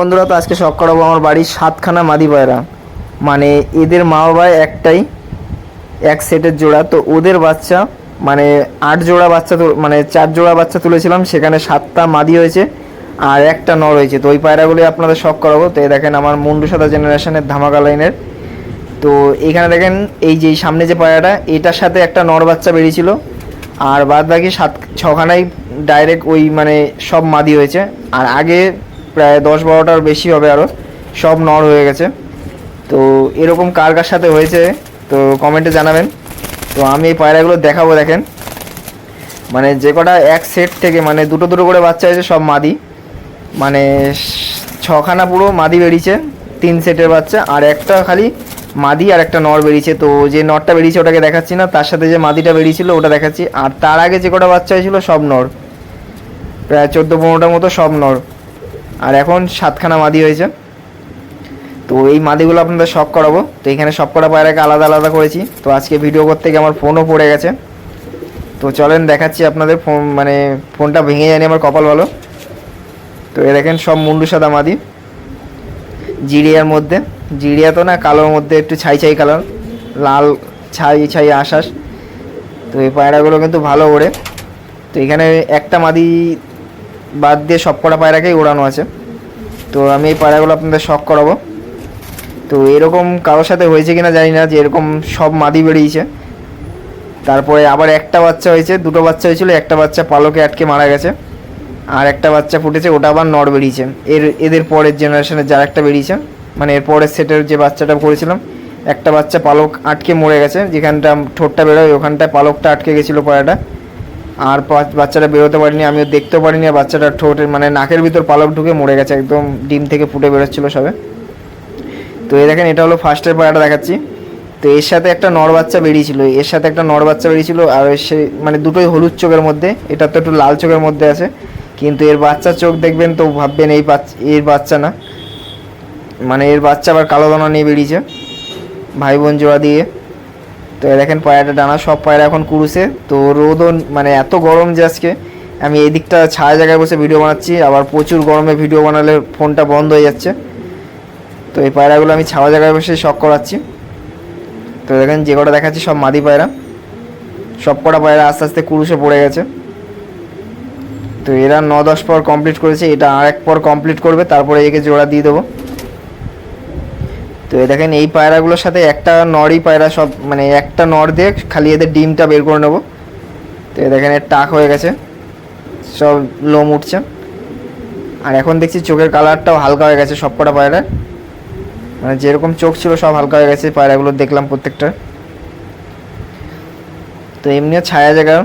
বন্ধুরা, তো আজকে শখ করাবো আমার বাড়ির সাতখানা মাদি পায়রা মানে এদের মা বাবায় একটাই, এক সেটের জোড়া। তো ওদের বাচ্চা মানে আট জোড়া বাচ্চা মানে চার জোড়া বাচ্চা তুলেছিলাম, সেখানে সাতটা মাদি হয়েছে আর একটা নর হয়েছে। তো ওই পায়রাগুলি আপনাদের শখ করাবো। তো দেখেন আমার মুন্ডু সাদা জেনারেশনের ধামাকা লাইনের তো এখানে দেখেন, এই যে সামনে যে পায়রাটা, এটার সাথে একটা নর বাচ্চা বেরিয়েছিল। আর বাদ বাকি সাত ছখানাই ডাইরেক্ট ওই মানে সব মাদি হয়েছে। আর আগে প্রায় দশ বারোটার বেশি হবে আরও সব নর হয়ে গেছে। তো এরকম কার কার সাথে হয়েছে, তো কমেন্টে জানাবেন। তো আমি এই পায়রাগুলো দেখাবো দেখেন। মানে যে কটা এক সেট থেকে মানে দুটো দুটো করে বাচ্চা হয়েছে, সব মাদি। মানে ছখানা পুরো মাদি বেরিয়েছে, তিন সেটের বাচ্চা। আর একটা খালি মাদি আর একটা নর বেরিয়েছে। তো যে নরটা বেরিয়েছে ওটাকে দেখাচ্ছি না, তার সাথে যে মাদিটা বেরিয়েছিল ওটা দেখাচ্ছি। আর তার আগে যে কটা বাচ্চা হয়েছিল, সব নর। প্রায় চোদ্দ পনেরোটার মতো সব নর। আর এখন সাতখানা মাদি হয়েছে। তো এই মাদিগুলো আপনাদের শখ করাবো। তো এখানে সব কটা পায়রাকে আলাদা আলাদা করেছি। তো আজকে ভিডিও করতে গিয়ে আমার ফোনও পড়ে গেছে। তো চলেন দেখাচ্ছি আপনাদের ফোন মানে ফোনটা ভেঙে যায়নি আমার কপাল ভালো। তো এ দেখেন সব মুন্ডু সাদা মাদি। জিরিয়ার মধ্যে। জিরিয়া তো না কালোর মধ্যে একটু ছাই ছাই কালার। লাল ছাই ছাই আশ্বাস তো এই পায়রাগুলো কিন্তু ভালো ওড়ে। তো এখানে একটা মাদি বাদ দিয়ে সব কটা পায়রাকেই ওড়ানো আছে। তো আমি এই পায়রাগুলো আপনাদের শখ করাবো। তো এরকম কারোর সাথে হয়েছে কিনা জানি না যে এরকম সব মাদি বেরিয়েছে। তারপরে আবার একটা বাচ্চা হয়েছে, দুটো বাচ্চা হয়েছিল, একটা বাচ্চা পালকে আটকে মারা গেছে, আর একটা বাচ্চা ফুটেছে, ওটা আবার নর বেরিয়েছে। এর, এদের পরের জেনারেশনের যার একটা বেরিয়েছে মানে এর পরের সেটের যে বাচ্চাটা করেছিলাম, একটা বাচ্চা পালক আটকে মরে গেছে, যেখানটা ঠোঁটটা বেরোয়, ওখানটায় পালকটা আটকে গেছিল পায়রাটা। আর বাচ্চাটা বেরোতে পারিনি, আমিও দেখতেও পারিনি, আর বাচ্চাটা ঠোঁটের মানে নাকের ভিতর পালক ঢুকে মরে গেছে, একদম ডিম থেকে ফুটে বেরোচ্ছিলো সবে। তো এই দেখেন, এটা হলো ফার্স্টের পায়রাটা দেখাচ্ছি। তো এর সাথে একটা নর বাচ্চা বেরিয়েছিল, এর সাথে একটা নর বাচ্চা বেরিয়েছিল, আর সে মানে দুটোই হলুদ চোখের মধ্যে, এটা তো একটু লাল চোখের মধ্যে আছে। কিন্তু এর বাচ্চা চোখ দেখবেন তো ভাববেন এই বাচ্চা এর বাচ্চা না। মানে এর বাচ্চা আবার কালো দানা নিয়ে বেরিয়েছে, ভাই বোন জোড়া দিয়ে। তো দেখেন পায়রাটা ডানা, সব পায়রা এখন কুরুসে তো রোদও মানে এত গরম যে আজকে। আমি এই দিকটা ছায়া জায়গায় বসে ভিডিও বানাচ্ছি। আবার প্রচুর গরমে ভিডিও বানালে ফোনটা বন্ধ হয়ে যাচ্ছে। তো এই পায়রাগুলো আমি ছাওয়া জায়গায় বসে শখ করাচ্ছি। তো দেখেন যে কটা দেখাচ্ছি, সব মাদি পায়রা। সব কটা পায়রা আস্তে আস্তে কুরুশে পড়ে গেছে। তো এরা ন দশ পর কমপ্লিট করেছে। এটা আর এক পর কমপ্লিট করবে। তারপরে একে জোড়া দিয়ে দেবো। তো এই দেখেন, এই পায়রাগুলোর সাথে একটা নরই পায়রা সব মানে একটা নর দিয়ে খালি এদের ডিমটা বের করে নেব। তো এই দেখেন, এর টাক হয়ে গেছে। সব লোম উঠছে। আর এখন দেখছি চোখের কালারটাও হালকা হয়ে গেছে সব কটা পায়রার। মানে যেরকম চোখ ছিল সব হালকা হয়ে গেছে পায়রাগুলো দেখলাম প্রত্যেকটা। তো এমনিও ছায়া জায়গা।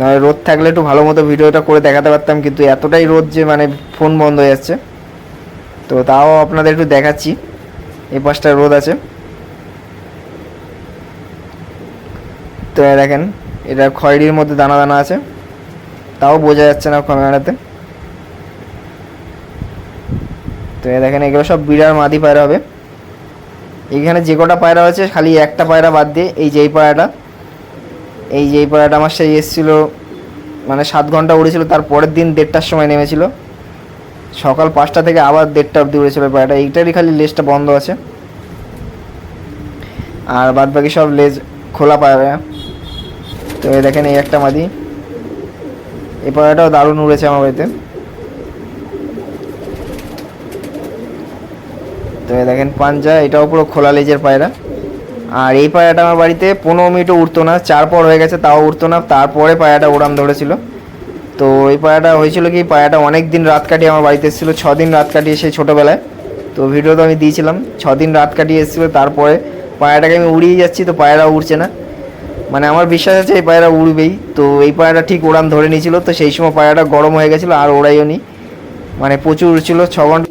নয় রোদ থাকলে একটু ভালো মতো ভিডিওটা করে দেখাতে পারতাম, কিন্তু এতটাই রোদ যে মানে ফোন বন্ধ হয়ে যাচ্ছে। তো তাও আপনাদের একটু দেখাচ্ছি। এই পাশটা রোদ আছে। তো দেখেন, এটা খয়েরির মধ্যে দানা দানা আছে। তাও বোঝা যাচ্ছে না ক্যামেরাতে তো দেখেন, এগুলো সব বিড়ার মাদি পায়রা হবে। এখানে যে কটা পায়রা আছে খালি একটা পায়রা বাদ দিয়ে এই যেই পায়রাটা, এই যেই পায়রাটা আমার সেই এসেছিল মানে সাত ঘণ্টা উড়েছিল, তার পরের দিন দেড়টার সময় নেমেছিল। সকাল পাঁচটা থেকে আবার দেড়টা অবধি উড়েছিল পায়রাটা এইটারই খালি লেজটা বন্ধ আছে। আর বাদ বাকি সব লেজ খোলা পায়রা তো এই দেখেন এই একটা মাদি। এই পায়রাটাও দারুণ উড়েছে আমার বাড়িতে। তো এই দেখেন পাঞ্জা, এটাও পুরো খোলা লেজের পায়রা। আর এই পায়রাটা আমার বাড়িতে পনেরো মিনিটও উঠতো না, চার পর হয়ে গেছে, তাও উঠতো না, তারপরে পায়রাটা উড়ান ধরেছিল। তো এই পায়াটা হয়েছিল কি পায়াটা অনেক দিন রাত কাটিয়ে আমার বাড়িতে এসেছিল ছ দিন রাত কাটিয়ে সেই ছোটোবেলায়। তো ভিডিও তো আমি দিয়েছিলাম ছ দিন রাত কাটিয়ে এসেছিল, তারপরে পায়াটাকে আমি উড়িয়ে যাচ্ছি, তো পায়রা উড়ছে না। মানে আমার বিশ্বাস আছে এই পায়রা উড়বেই, তো এই পায়রাটা ঠিক উড়ান ধরে নিয়েছিল, তো সেই সময় পায়রাটা গরম হয়ে গেছিল, আর ওড়াইও নি। মানে প্রচুর উড়ছিল ছ ঘণ্টা